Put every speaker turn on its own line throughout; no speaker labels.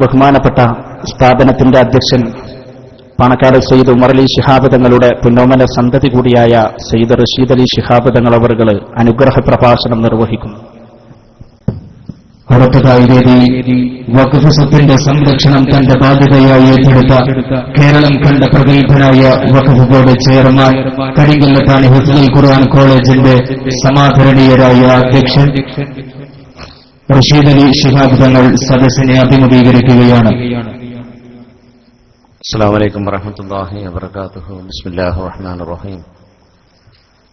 ബഹുമാനപ്പെട്ട സ്ഥാപനത്തിന്റെ അധ്യക്ഷൻ പാണക്കാട് സയ്യിദ് ഉമർ അലി ശിഹാബ് തങ്ങളുടെ പുന്നോമന സന്തതി കൂടിയായ സയ്യിദ് റഷീദ് അലി ശിഹാബ് തങ്ങൾ അവർകൾ അനുഗ്രഹ പ്രഭാഷണം നിർവഹിക്കും.
വഖഫ് സ്വത്തിന്റെ സംരക്ഷണം തന്റെ ബാധ്യതയായി ഏറ്റെടുത്ത കേരളം കണ്ട പ്രഗത്ഭനായ വഖഫ് ബോർഡ് ചെയർമാൻ കരിങ്കല്ലത്താണി ഹിഫ്ലുൽ ഖുർആൻ കോളേജിന്റെ സമാധരണീയരായ അധ്യക്ഷൻ പരിശീലനി ശിഹാബ് തങ്ങൾ
السلام عليكم ورحمة الله وبركاته بسم الله الرحمن الرحيم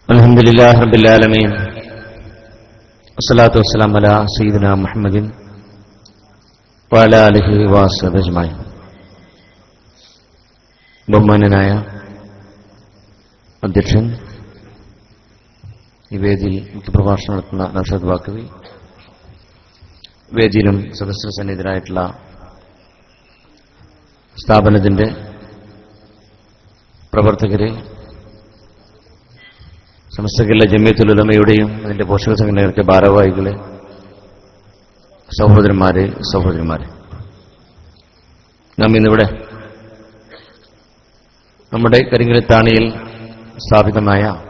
الحمد لله رب العالمين الصلاة والسلام على سيدنا محمد وعلى آله وصحبه أجمعين بمن نايا أدرشن إبادي مكبر واشنا نتنا نسد വേദിയിലും സദസ്യ സന്നിധരായിട്ടുള്ള സ്ഥാപനത്തിന്റെ പ്രവർത്തകരെ സമസ്ത ജമ്യത്തുലമയുടെയും അതിന്റെ പോഷക സംഘടനകളുടെ ഭാരവാഹികളെ സഹോദരന്മാരെ സഹോദരിമാരെ. നാം ഇന്നിവിടെ നമ്മുടെ കരിങ്കലത്താണിയിൽ സ്ഥാപിതമായ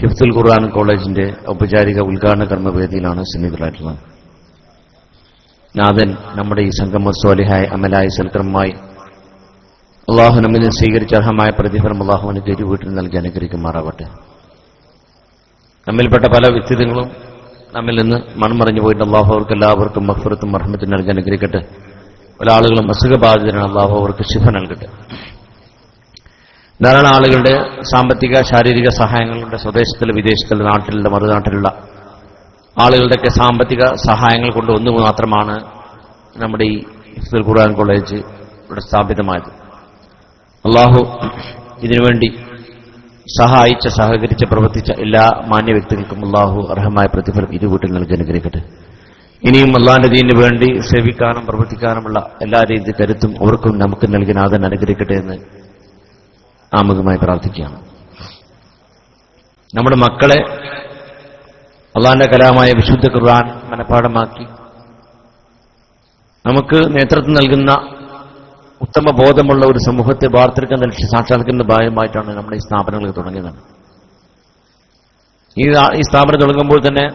ഹിഫ്തുൽ ഖുർആൻ കോളേജിന്റെ ഔപചാരിക ഉദ്ഘാടന കർമ്മവേദിയിലാണ് സന്നിഹിതരായിട്ടുള്ളത് നാഥൻ നമ്മുടെ ഈ സംഗമ സ്വാലിഹായ അമലായ സൽക്രമമായി അള്ളാഹു നമ്മിൽ നിന്ന് സ്വീകരിച്ച അർഹമായ പ്രതിഫലം അള്ളാഹുവിന് ഗരു വീട്ടിൽ നൽകി അനുഗ്രഹിക്കുമാറാവട്ടെ. നമ്മിൽപ്പെട്ട പല വ്യക്തിത്വങ്ങളും നമ്മിൽ നിന്ന് മൺമറിഞ്ഞു പോയിട്ട് അള്ളാഹു എല്ലാവർക്കും മഹ്ഫുറത്തും മർഹമത്തും നൽകി അനുഗ്രഹിക്കട്ടെ. പല ആളുകളും അസുഖബാധിതരാണ്. അള്ളാഹു അവർക്ക് ശിഫ നൽകട്ടെ. ധാരാളം ആളുകളുടെ സാമ്പത്തിക ശാരീരിക സഹായങ്ങളുടെ സ്വദേശത്തിൽ വിദേശത്തിൽ നാട്ടിലുള്ള മറുനാട്ടിലുള്ള ആളുകളുടെയൊക്കെ സാമ്പത്തിക സഹായങ്ങൾ കൊണ്ട് ഒന്ന് മാത്രമാണ് നമ്മുടെ ഈ ഹിഫ്ദുൽ ഖുർആൻ കോളേജ് ഇവിടെ സ്ഥാപിതമായത്. അള്ളാഹു ഇതിനുവേണ്ടി സഹായിച്ച സഹകരിച്ച് പ്രവർത്തിച്ച എല്ലാ മാന്യ വ്യക്തികൾക്കും അള്ളാഹു അർഹമായ പ്രതിഫലം ഇരുകൂട്ടിൽ നൽകി അനുഗ്രഹിക്കട്ടെ. ഇനിയും അള്ളാഹിന്റെ ദീനിന് വേണ്ടി സേവിക്കാനും പ്രവർത്തിക്കാനുമുള്ള എല്ലാ രീതി കരുത്തും അവർക്കും നമുക്ക് നൽകി നാഥൻ അനുഗ്രഹിക്കട്ടെ എന്ന് ആമുഖമായി പ്രാർത്ഥിക്കുകയാണ്. നമ്മുടെ മക്കളെ അള്ളാന്റെ കലാമായ വിശുദ്ധ ഖുർആൻ മനഃപ്പാടമാക്കി നമുക്ക് നേതൃത്വം നൽകുന്ന ഉത്തമ ബോധമുള്ള ഒരു സമൂഹത്തെ വാർത്തെടുക്കാൻ ലക്ഷ്യം സാക്ഷാത്കരിക്കുന്ന ഭാഗമായിട്ടാണ് നമ്മുടെ ഈ സ്ഥാപനങ്ങൾ തുടങ്ങിയത്. ഈ ഈ സ്ഥാപനം തുടങ്ങുമ്പോൾ തന്നെ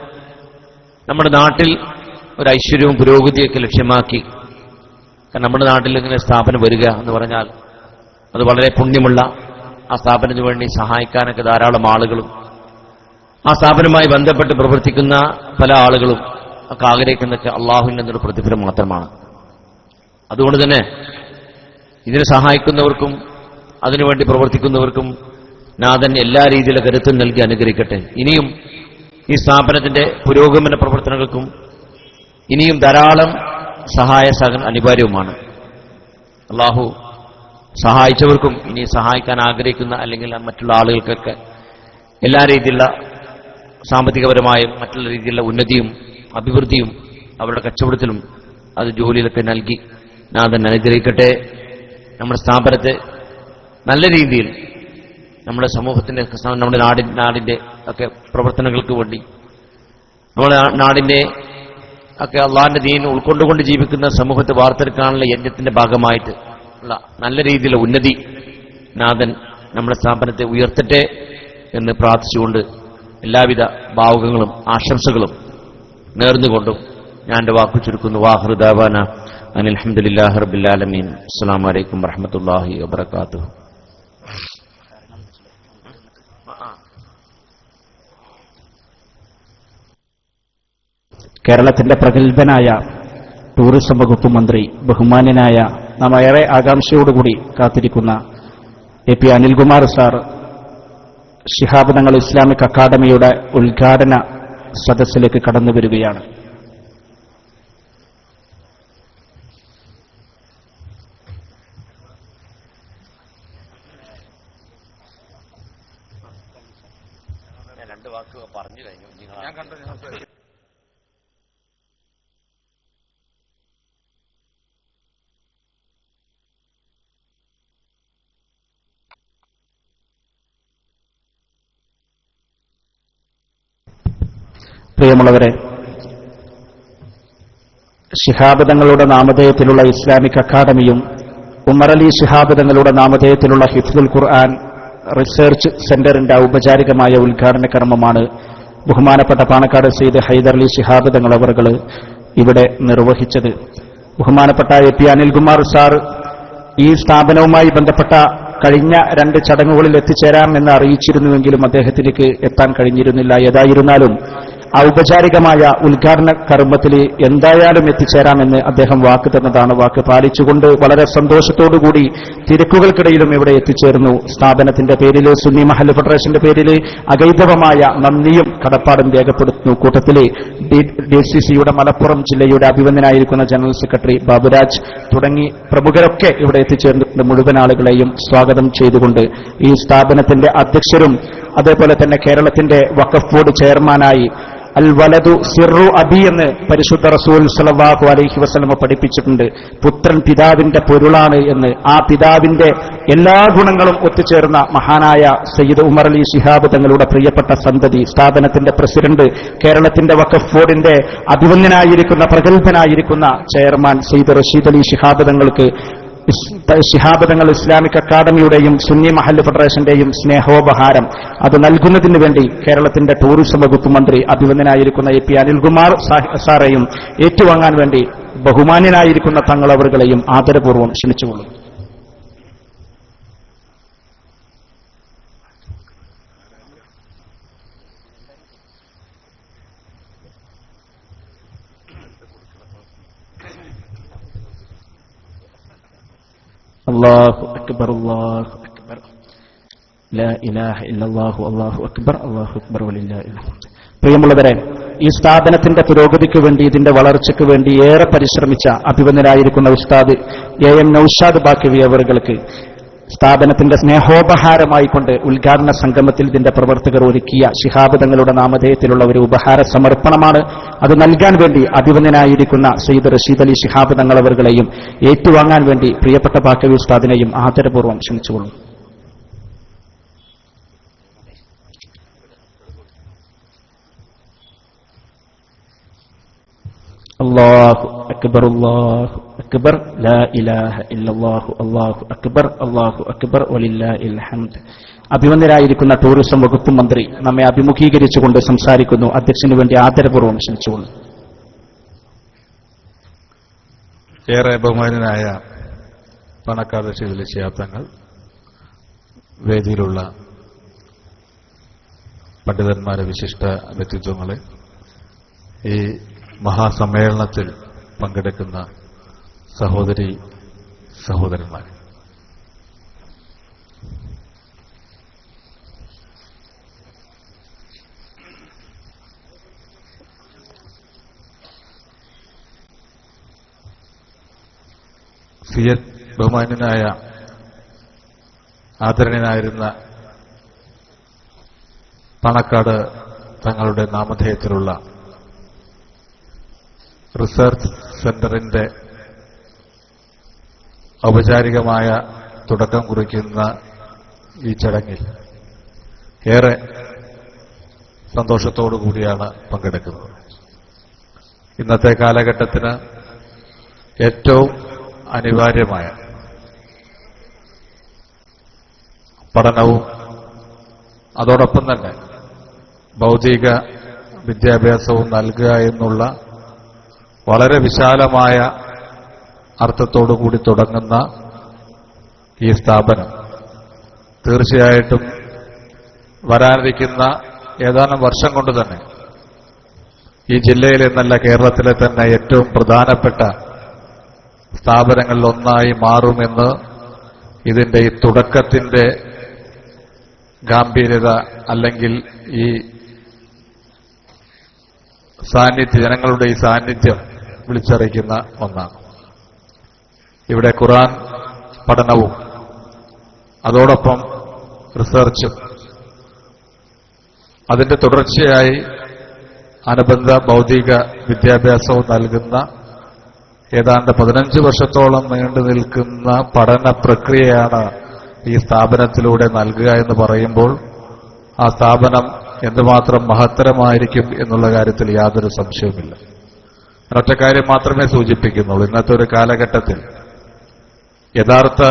നമ്മുടെ നാട്ടിൽ ഒരു ഐശ്വര്യവും പുരോഗതിയൊക്കെ ലക്ഷ്യമാക്കി. നമ്മുടെ നാട്ടിൽ ഇങ്ങനെ സ്ഥാപനം വരിക എന്ന് പറഞ്ഞാൽ അത് വളരെ പുണ്യമുള്ള ആ സ്ഥാപനത്തിന് വേണ്ടി സഹായിക്കാനൊക്കെ ധാരാളം ആളുകളും ആ സ്ഥാപനവുമായി ബന്ധപ്പെട്ട് പ്രവർത്തിക്കുന്ന പല ആളുകളും ഒക്കെ ആഗ്രഹിക്കുന്നതൊക്കെ അള്ളാഹുവിന്റെ എന്നൊരു പ്രതിഫലം മാത്രമാണ്. അതുകൊണ്ട് തന്നെ ഇതിനെ സഹായിക്കുന്നവർക്കും അതിനുവേണ്ടി പ്രവർത്തിക്കുന്നവർക്കും നാഥൻ എല്ലാ രീതിയിലും കരുത്തും നൽകി അനുഗ്രഹിക്കട്ടെ. ഇനിയും ഈ സ്ഥാപനത്തിന്റെ പുരോഗമന പ്രവർത്തനങ്ങൾക്കും ഇനിയും ധാരാളം സഹായ സഹകരണം അനിവാര്യവുമാണ്. അള്ളാഹു സഹായിച്ചവർക്കും ഇനി സഹായിക്കാൻ ആഗ്രഹിക്കുന്ന അല്ലെങ്കിൽ മറ്റുള്ള ആളുകൾക്കൊക്കെ എല്ലാ രീതിയിലുള്ള സാമ്പത്തികപരമായും മറ്റുള്ള രീതിയിലുള്ള ഉന്നതിയും അഭിവൃദ്ധിയും അവരുടെ കച്ചവടത്തിലും അത് ജോലിയിലൊക്കെ നൽകി നാഥൻ അനുഗ്രഹിക്കട്ടെ. നമ്മുടെ സ്ഥാപനത്തെ നല്ല രീതിയിൽ നമ്മുടെ സമൂഹത്തിന്റെ നമ്മുടെ നാടി നാടിന്റെ ഒക്കെ പ്രവർത്തനങ്ങൾക്ക് വേണ്ടി നമ്മുടെ നാടിന്റെ ഒക്കെ അള്ളാഹിന്റെ ദീൻ ഉൾക്കൊണ്ടുകൊണ്ട് ജീവിക്കുന്ന സമൂഹത്തെ വാർത്തെടുക്കാനുള്ള യജ്ഞത്തിന്റെ ഭാഗമായിട്ട് ഉള്ള നല്ല രീതിയിലുള്ള ഉന്നതി നാഥൻ നമ്മുടെ സ്ഥാപനത്തെ ഉയർത്തട്ടെ എന്ന് പ്രാർത്ഥിച്ചുകൊണ്ട് എല്ലാവിധ ഭാവുകങ്ങളും ആശംസകളും നേർന്നുകൊണ്ടും ഞാൻ എന്റെ വാക്കു ചുരുക്കുന്നു. വാഹൃദാവാന അനിൽഹമ്മദില്ലാഹി റബില്ലാലമീൻ അസ്സാം വലൈക്കും വറഹമത്തല്ലാഹി വാത്തു
കേരളത്തിന്റെ പ്രഗത്ഭനായ ടൂറിസം വകുപ്പ് മന്ത്രി ബഹുമാന്യനായ നാം ഏറെ ആകാംക്ഷയോടുകൂടി കാത്തിരിക്കുന്ന A P Anilkumar sir Shihab Thangal Islamic അക്കാദമിയുടെ ഉദ്ഘാടന സദസ്സിലേക്ക് കടന്നു വരികയാണ്.
രണ്ട് വാക്ക് പറഞ്ഞു കഴിഞ്ഞു. ഞാൻ കണ്ടു.
പ്രിയമുള്ളവരെ ശിഹാബദങ്ങളുടെ നാമധേയത്തിലുള്ള ഇസ്ലാമിക് അക്കാദമിയും ഉമർ അലി ശിഹാബ് തങ്ങളുടെ നാമധേയത്തിലുള്ള ഹിഫ്ദുൽ ഖുർആൻ റിസർച്ച് സെന്ററിന്റെ ഔപചാരികമായ ഉദ്ഘാടന കർമ്മമാണ് ബഹുമാനപ്പെട്ട പാണക്കാട് സെയ്ദ് ഹൈദർ അലി ശിഹാബ് ഇവിടെ നിർവഹിച്ചത്. ബഹുമാനപ്പെട്ട എ പി അനിൽകുമാർ സാർ ഈ സ്ഥാപനവുമായി ബന്ധപ്പെട്ട കഴിഞ്ഞ രണ്ട് ചടങ്ങുകളിൽ എത്തിച്ചേരാം എന്ന് അറിയിച്ചിരുന്നുവെങ്കിലും അദ്ദേഹത്തിലേക്ക് എത്താൻ കഴിഞ്ഞിരുന്നില്ല. ഏതായിരുന്നാലും ഔപചാരികമായ ഉദ്ഘാടന കർമ്മത്തിൽ എന്തായാലും എത്തിച്ചേരാമെന്ന് അദ്ദേഹം വാക്ക് തന്നതാണ്. വാക്ക് പാലിച്ചുകൊണ്ട് വളരെ സന്തോഷത്തോടുകൂടി തിരക്കുകൾക്കിടയിലും ഇവിടെ എത്തിച്ചേർന്നു. സ്ഥാപനത്തിന്റെ പേരിൽ സുന്നി മഹൽ ഫെഡറേഷന്റെ പേരിൽ അഗൈതവമായ നന്ദിയും കടപ്പാടും രേഖപ്പെടുത്തുന്നു. കൂട്ടത്തിലെ ഡി സി സിയുടെ മലപ്പുറം ജില്ലയുടെ അഭിവന്ദനായിരിക്കുന്ന ജനറൽ സെക്രട്ടറി ബാബുരാജ് തുടങ്ങി പ്രമുഖരൊക്കെ ഇവിടെ എത്തിച്ചേർന്നിട്ടുണ്ട്. മുഴുവൻ ആളുകളെയും സ്വാഗതം ചെയ്തുകൊണ്ട് ഈ സ്ഥാപനത്തിന്റെ അധ്യക്ഷരും അതേപോലെ തന്നെ കേരളത്തിന്റെ വഖഫ് ബോർഡ് ചെയർമാനായി അൽ വലതു സിറു അബി എന്ന് പരിശുദ്ധ റസൂൽ സലവാഹു അലൈഹി വസ്ലമ പഠിപ്പിച്ചിട്ടുണ്ട്. പുത്രൻ പിതാവിന്റെ പൊരുളാണ് എന്ന്. ആ പിതാവിന്റെ എല്ലാ ഗുണങ്ങളും ഒത്തുചേർന്ന മഹാനായ സയ്യിദ് ഉമർ അലി ശിഹാബ് തങ്ങളുടെ പ്രിയപ്പെട്ട സന്തതി സ്ഥാപനത്തിന്റെ പ്രസിഡന്റ് കേരളത്തിന്റെ വഖഫ് ബോർഡിന്റെ അഭിവന്യനായിരിക്കുന്ന പ്രഗത്ഭനായിരിക്കുന്ന ചെയർമാൻ സയ്യിദ് റഷീദ് അലി ശിഹാബ് തങ്ങൾക്ക് ശിഹാബ് തങ്ങൾ ഇസ്ലാമിക് അക്കാദമിയുടെയും സുന്നി മഹല്ല് ഫെഡറേഷന്റെയും സ്നേഹോപഹാരം. അത് നൽകുന്നതിന് വേണ്ടി കേരളത്തിന്റെ ടൂറിസം വകുപ്പ് മന്ത്രി അഭിവന്ദനായിരിക്കുന്ന എ പി അനിൽകുമാർ സാറേയും ഏറ്റുവാങ്ങാൻ വേണ്ടി ബഹുമാന്യനായിരിക്കുന്ന തങ്ങളവറുകളെയും ആദരപൂർവം ക്ഷണിച്ചുകൊള്ളുന്നു. അള്ളാഹു അക്ബർ അള്ളാഹു അക്ബർ ലാ ഇലാഹ ഇല്ലല്ലാഹു അള്ളാഹു അക്ബർ അള്ളാഹു അക്ബർ വലില്ലാഹിൽ ഹംദ്. പ്രിയമുള്ളവരെ ഈ സ്ഥാപനത്തിന്റെ പുരോഗതിക്ക് വേണ്ടി ഇതിന്റെ വളർച്ചയ്ക്ക് വേണ്ടി ഏറെ പരിശ്രമിച്ച അഭിവന്ദനായിരിക്കുന്ന ഉസ്താദ് എ എം നൌഷാദ് ബാക്കിവി അവർക്ക് സ്ഥാപനത്തിന്റെ സ്നേഹോപഹാരമായിക്കൊണ്ട് ഉദ്ഘാടന സംഗമത്തിൽ ഇതിന്റെ പ്രവർത്തകർ ഒരുക്കിയ ശിഹാബ് തങ്ങളുടെ നാമധേയത്തിലുള്ള ഒരു ഉപഹാര സമർപ്പണമാണ്. അത് നൽകാൻ വേണ്ടി അഭിവന്ദനായിരിക്കുന്ന സയ്യിദ് റഷീദ് അലി ശിഹാബ് തങ്ങളവറുകളെയും ഏറ്റുവാങ്ങാൻ വേണ്ടി പ്രിയപ്പെട്ട ബാക്കവി ഉസ്താദിനെയും ആദരപൂർവം ക്ഷണിച്ചുകൊള്ളും അള്ളാഹു അക്ബർ അള്ളാഹു അക്ബർ ലാ ഇലാഹ ഇല്ലല്ലാഹു അള്ളാഹു അക്ബർ അള്ളാഹു അക്ബർ വലില്ലാഹിൽ ഹംദ് അഭിമന്യരായിരിക്കുന്ന ടൂറിസം വകുപ്പ് മന്ത്രി നമ്മെ അഭിമുഖീകരിച്ചുകൊണ്ട് സംസാരിക്കുന്നു. അധ്യക്ഷന് വേണ്ടി ആദരപൂർവം ക്ഷണിച്ചുകൊള്ളു
ഏറെ ബഹുമാനായ പണക്കാട് ശീതല ശിയാബ്ദങ്ങൾ വേദിയിലുള്ള പണ്ഡിതന്മാരെ വിശിഷ്ട വ്യക്തിത്വങ്ങളെ ഈ മഹാസമ്മേളനത്തിൽ പങ്കെടുക്കുന്ന സഹോദരി സഹോദരന്മാർ സിയറ്റ് ബഹുമാന്യനായ ആദരണീയനായിരുന്ന പണക്കാട് തങ്ങളുടെ നാമധേയത്തിലുള്ള റിസർച്ച് സെന്ററിന്റെ ഔപചാരികമായ തുടക്കം കുറിക്കുന്ന ഈ ചടങ്ങിൽ ഏറെ സന്തോഷത്തോടു കൂടിയാണ് പങ്കെടുക്കുന്നത്. ഇന്നത്തെ കാലഘട്ടത്തിന് ഏറ്റവും അനിവാര്യമായ പഠനവും അതോടൊപ്പം തന്നെ ഭൗതിക വിദ്യാഭ്യാസവും നൽകുക എന്നുള്ള വളരെ വിശാലമായ അർത്ഥത്തോടു കൂടി തുടങ്ങുന്ന ഈ സ്ഥാപനം തീർച്ചയായിട്ടും വരാനിരിക്കുന്ന ഏതാനും വർഷം കൊണ്ട് തന്നെ ഈ ജില്ലയിലെ എന്നല്ല കേരളത്തിലെ തന്നെ ഏറ്റവും പ്രധാനപ്പെട്ട സ്ഥാപനങ്ങളിൽ ഒന്നായി മാറുമെന്ന് ഇതിന്റെ ഈ തുടക്കത്തിന്റെ ഗാംഭീര്യത അല്ലെങ്കിൽ ഈ സാന്നിധ്യ ജനങ്ങളുടെ ഈ സാന്നിധ്യം വിളിച്ചറിയിക്കുന്ന ഒന്നാണ്. ഇവിടെ ഖുറാൻ പഠനവും അതോടൊപ്പം റിസർച്ചും അതിന്റെ തുടർച്ചയായി അനുബന്ധ ഭൗതിക വിദ്യാഭ്യാസവും നൽകുന്ന ഏതാണ്ട് പതിനഞ്ച് വർഷത്തോളം നീണ്ടു നിൽക്കുന്ന പഠന പ്രക്രിയയാണ് ഈ സ്ഥാപനത്തിലൂടെ നൽകുക എന്ന് പറയുമ്പോൾ ആ സ്ഥാപനം എന്തുമാത്രം മഹത്തരമായിരിക്കും എന്നുള്ള കാര്യത്തിൽ യാതൊരു സംശയവുമില്ല. ഒറ്റ കാര്യം മാത്രമേ സൂചിപ്പിക്കുന്നുള്ളൂ. ഇന്നത്തെ ഒരു കാലഘട്ടത്തിൽ യഥാർത്ഥ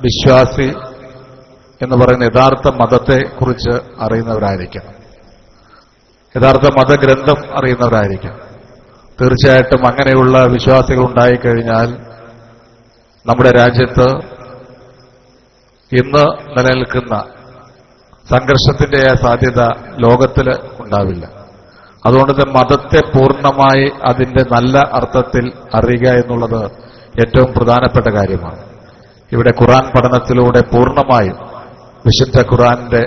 വിശ്വാസി എന്ന് പറയുന്ന യഥാർത്ഥ മതത്തെ കുറിച്ച് അറിയുന്നവരായിരിക്കണം. യഥാർത്ഥ മതഗ്രന്ഥം അറിയുന്നവരായിരിക്കണം. തീർച്ചയായിട്ടും അങ്ങനെയുള്ള വിശ്വാസികൾ ഉണ്ടായിക്കഴിഞ്ഞാൽ നമ്മുടെ രാജ്യത്ത് ഇന്ന് നിലനിൽക്കുന്ന സംഘർഷത്തിന്റെ സാധ്യത ലോകത്തിൽ ഉണ്ടാവില്ല. അതുകൊണ്ട് മതത്തെ പൂർണമായി അതിന്റെ നല്ല അർത്ഥത്തിൽ അറിയുക എന്നുള്ളത് ഏറ്റവും പ്രധാനപ്പെട്ട കാര്യമാണ്. ഇവിടെ ഖുറാൻ പഠനത്തിലൂടെ പൂർണമായും വിശുദ്ധ ഖുറാന്റെ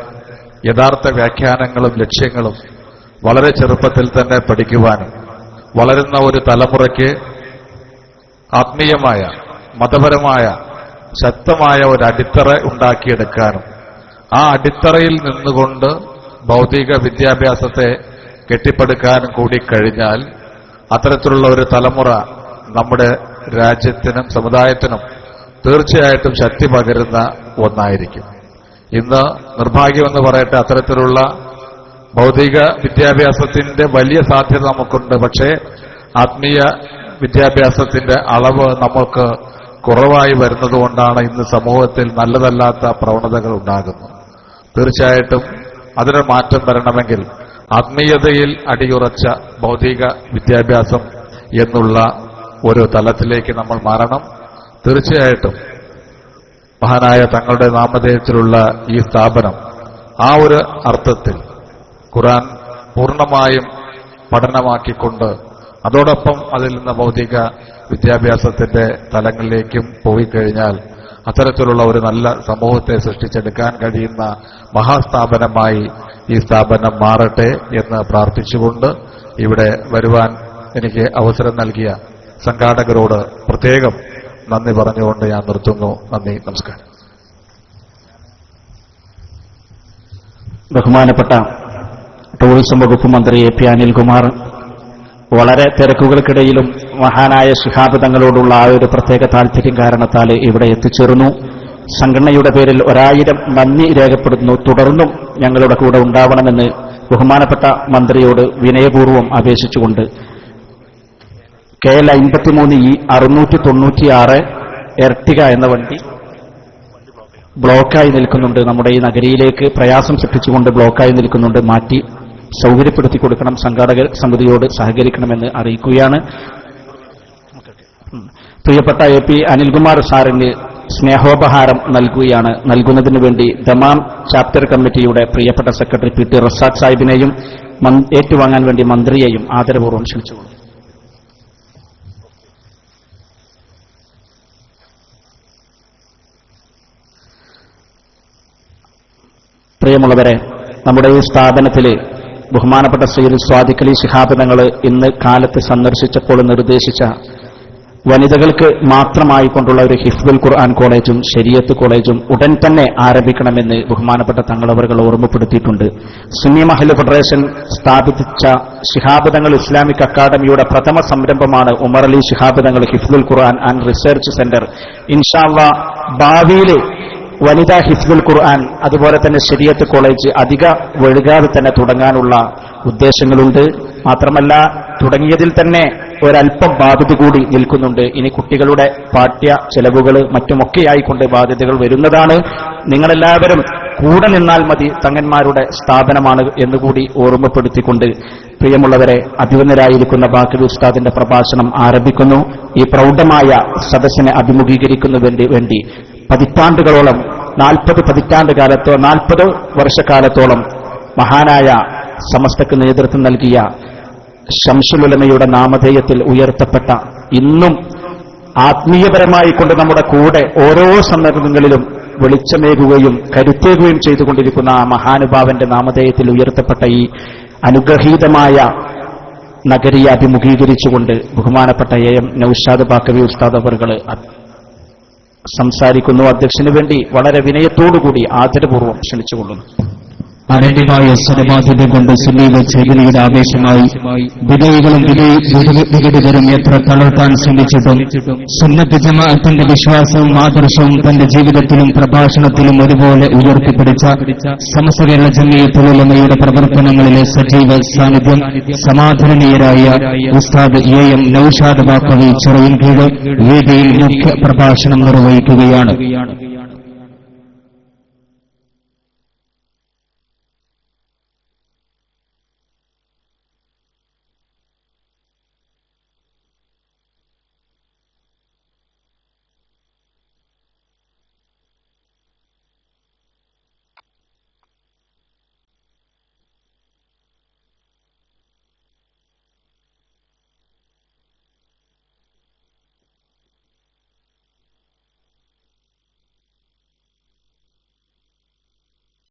യഥാർത്ഥ വ്യാഖ്യാനങ്ങളും ലക്ഷ്യങ്ങളും വളരെ ചെറുപ്പത്തിൽ തന്നെ പഠിക്കുവാനും വളരുന്ന ഒരു തലമുറയ്ക്ക് ആത്മീയമായ മതപരമായ ശക്തമായ ഒരു അടിത്തറ ഉണ്ടാക്കിയെടുക്കാനും ആ അടിത്തറയിൽ നിന്നുകൊണ്ട് ഭൗതിക വിദ്യാഭ്യാസത്തെ കെട്ടിപ്പടുക്കാനും കൂടി കഴിഞ്ഞാൽ അത്തരത്തിലുള്ള ഒരു തലമുറ നമ്മുടെ രാജ്യത്തിനും സമുദായത്തിനും തീർച്ചയായിട്ടും ശക്തി പകരുന്ന ഒന്നായിരിക്കും. ഇന്ന് നിർഭാഗ്യമെന്ന് പറയട്ടെ അത്തരത്തിലുള്ള ഭൗതിക വിദ്യാഭ്യാസത്തിന്റെ വലിയ സാധ്യത നമുക്കുണ്ട്. പക്ഷേ ആത്മീയ വിദ്യാഭ്യാസത്തിന്റെ അളവ് നമുക്ക് കുറവായി വരുന്നതുകൊണ്ടാണ് ഇന്ന് സമൂഹത്തിൽ നല്ലതല്ലാത്ത പ്രവണതകൾ ഉണ്ടാകുന്നത്. തീർച്ചയായിട്ടും അതിന് മാറ്റം വരണമെങ്കിൽ ആത്മീയതയിൽ അടിയുറച്ച ഭൗതിക വിദ്യാഭ്യാസം എന്നുള്ള ഒരു തലത്തിലേക്ക് നമ്മൾ മാറണം. തീർച്ചയായിട്ടും മഹാനായ തങ്ങളുടെ നാമധേയത്തിലുള്ള ഈ സ്ഥാപനം ആ ഒരു അർത്ഥത്തിൽ ഖുറാൻ പൂർണമായും പഠനമാക്കിക്കൊണ്ട് അതോടൊപ്പം അതിൽ നിന്ന് ഭൗതിക വിദ്യാഭ്യാസത്തിന്റെ തലങ്ങളിലേക്കും പോയി കഴിഞ്ഞാൽ അത്തരത്തിലുള്ള ഒരു നല്ല സമൂഹത്തെ സൃഷ്ടിച്ചെടുക്കാൻ കഴിയുന്ന മഹാസ്ഥാപനമായി ഈ സ്ഥാപനം മാറട്ടെ എന്ന് പ്രാർത്ഥിച്ചുകൊണ്ട് ഇവിടെ വരുവാൻ എനിക്ക് അവസരം നൽകിയ സംഘാടകരോട് പ്രത്യേകം നന്ദി പറഞ്ഞുകൊണ്ട് ഞാൻ നിർത്തുന്നു. നന്ദി നമസ്കാരം.
ബഹുമാനപ്പെട്ട ടൂറിസം വകുപ്പ് മന്ത്രി എ പി അനിൽകുമാർ വളരെ തിരക്കുകൾക്കിടയിലും മഹാനായ ശിഹാബ് തങ്ങളോടുള്ള ആ ഒരു പ്രത്യേക താല്പര്യം കാരണത്താൽ ഇവിടെ എത്തിച്ചേർന്നു. സംഘടനയുടെ പേരിൽ ഒരായിരം നന്ദി രേഖപ്പെടുത്തുന്നു. തുടർന്നും ഞങ്ങളുടെ കൂടെ ഉണ്ടാവണമെന്ന് ബഹുമാനപ്പെട്ട മന്ത്രിയോട് വിനയപൂർവം അപേക്ഷിച്ചുകൊണ്ട്. കെ എൽ അമ്പത്തിമൂന്ന് ഇ അറുന്നൂറ്റി തൊണ്ണൂറ്റിയാറ് എർട്ടിക എന്ന വണ്ടി ബ്ലോക്കായി നിൽക്കുന്നുണ്ട്. നമ്മുടെ ഈ നഗരിയിലേക്ക് പ്രയാസം സൃഷ്ടിച്ചുകൊണ്ട് ബ്ലോക്കായി നിൽക്കുന്നുണ്ട്. മാറ്റി സൗകര്യപ്പെടുത്തി കൊടുക്കണം. സംഘാടക സമിതിയോട് സഹകരിക്കണമെന്ന് അറിയിക്കുകയാണ്. പ്രിയപ്പെട്ട എ പി അനിൽകുമാർ സാറിന് സ്നേഹോപഹാരം നൽകുകയാണ്. നൽകുന്നതിന് വേണ്ടി ദമാം ചാപ്റ്റർ കമ്മിറ്റിയുടെ പ്രിയപ്പെട്ട സെക്രട്ടറി പി ടി റസാഖ് സാഹിബിനെയും ഏറ്റുവാങ്ങാൻ വേണ്ടി മന്ത്രിയെയും ആദരപൂർവം ക്ഷണിച്ചുകൊള്ളു. പ്രിയമുള്ളവരെ നമ്മുടെ ഈ സ്ഥാപനത്തിൽ ബഹുമാനപ്പെട്ട ശ്രീ സ്വാദിഖലി ശിഹാബ് തങ്ങൾ ഇന്ന് കാലത്ത് സന്ദർശിച്ചപ്പോൾ നിർദ്ദേശിച്ച വനിതകൾക്ക് മാത്രമായി കൊണ്ടുള്ള ഒരു ഹിഫ്ബുൽ ഖുർആൻ കോളേജും ശരിയത്ത് കോളേജും ഉടൻ തന്നെ ആരംഭിക്കണമെന്ന് ബഹുമാനപ്പെട്ട തങ്ങളവറുകൾ ഓർമ്മപ്പെടുത്തിയിട്ടുണ്ട്. സുന്നി മഹൽ ഫെഡറേഷൻ സ്ഥാപിച്ച ശിഹാബുദങ്ങൾ ഇസ്ലാമിക് അക്കാദമിയുടെ പ്രഥമ സംരംഭമാണ് Umar Ali Shihab Thangal Hifzul Quran and research centre. ഇൻഷാല്ല ഭാവിയിൽ വനിതാ ഹിഫ്ബുൽ ഖുർആൻ അതുപോലെ തന്നെ ശരിയത്ത് കോളേജ് അധിക വഴുകാതെ തന്നെ തുടങ്ങാനുള്ള ഉദ്ദേശങ്ങളുണ്ട്. മാത്രമല്ല തുടങ്ങിയതിൽ തന്നെ ഒരല്പം ബാധ്യത കൂടി നിൽക്കുന്നുണ്ട്. ഇനി കുട്ടികളുടെ പാഠ്യ ചെലവുകൾ മറ്റുമൊക്കെയായിക്കൊണ്ട് ബാധ്യതകൾ വരുന്നതാണ്. നിങ്ങളെല്ലാവരും കൂടെ നിന്നാൽ മതി തങ്ങന്മാരുടെ സ്ഥാപനമാണ് എന്നുകൂടി ഓർമ്മപ്പെടുത്തിക്കൊണ്ട് പ്രിയമുള്ളവരെ അഭിവന്നരായിരിക്കുന്ന ബാക്കി ഉസ്താദിന്റെ പ്രഭാഷണം ആരംഭിക്കുന്നു. ഈ പ്രൗഢമായ സദസ്സിനെ അഭിമുഖീകരിക്കുന്നു വേണ്ടി വേണ്ടി പതിറ്റാണ്ടുകളോളം നാൽപ്പത് പതിറ്റാണ്ട് കാലത്തോ നാൽപ്പത് വർഷക്കാലത്തോളം മഹാനായ സമസ്തക്ക് നേതൃത്വം നൽകിയ ശംസുലുലമയുടെ നാമധേയത്തിൽ ഉയർത്തപ്പെട്ട ഇന്നും ആത്മീയപരമായി കൊണ്ട് നമ്മുടെ കൂടെ ഓരോ സന്ദർഭങ്ങളിലും വെളിച്ചമേകുകയും കരുത്തേകുകയും ചെയ്തുകൊണ്ടിരിക്കുന്ന ആ മഹാനുഭാവന്റെ നാമധേയത്തിൽ ഉയർത്തപ്പെട്ട ഈ അനുഗ്രഹീതമായ നഗരിയെ അഭിമുഖീകരിച്ചുകൊണ്ട് ബഹുമാനപ്പെട്ട എ എം നൌഷാദ് ബാക്കവി ഉസ്താദ് അവർകൾ സംസാരിക്കുന്നു. അധ്യക്ഷന് വേണ്ടി വളരെ വിനയത്തോടുകൂടി ആദരപൂർവം ക്ഷണിച്ചുകൊള്ളുന്നു.
അനന്യമായ സ്വരബാധ്യത കൊണ്ട് സുന്നീവ ചേതനയുടെ ആവേശമായി വിജയികളും വിഘടിതരും എത്ര തളർത്താൻ ശ്രമിച്ചിട്ടും സുന്നത്ത് ജമാഅത്തിന്റെ വിശ്വാസവും ആദർശവും തന്റെ ജീവിതത്തിലും പ്രഭാഷണത്തിലും ഒരുപോലെ ഉയർത്തിപ്പിടിച്ച സമസ്തകേരള തൊഴിലമ്മയുടെ പ്രവർത്തനങ്ങളിലെ സജീവ സാന്നിധ്യം സമാധാനീയരായ ഉസ്താദ് എ എം നൌഷാദ് ബാക്കവി ചെറിയ കീഴ് വേദിയിൽ മുഖ്യ പ്രഭാഷണം നിർവഹിക്കുകയാണ്.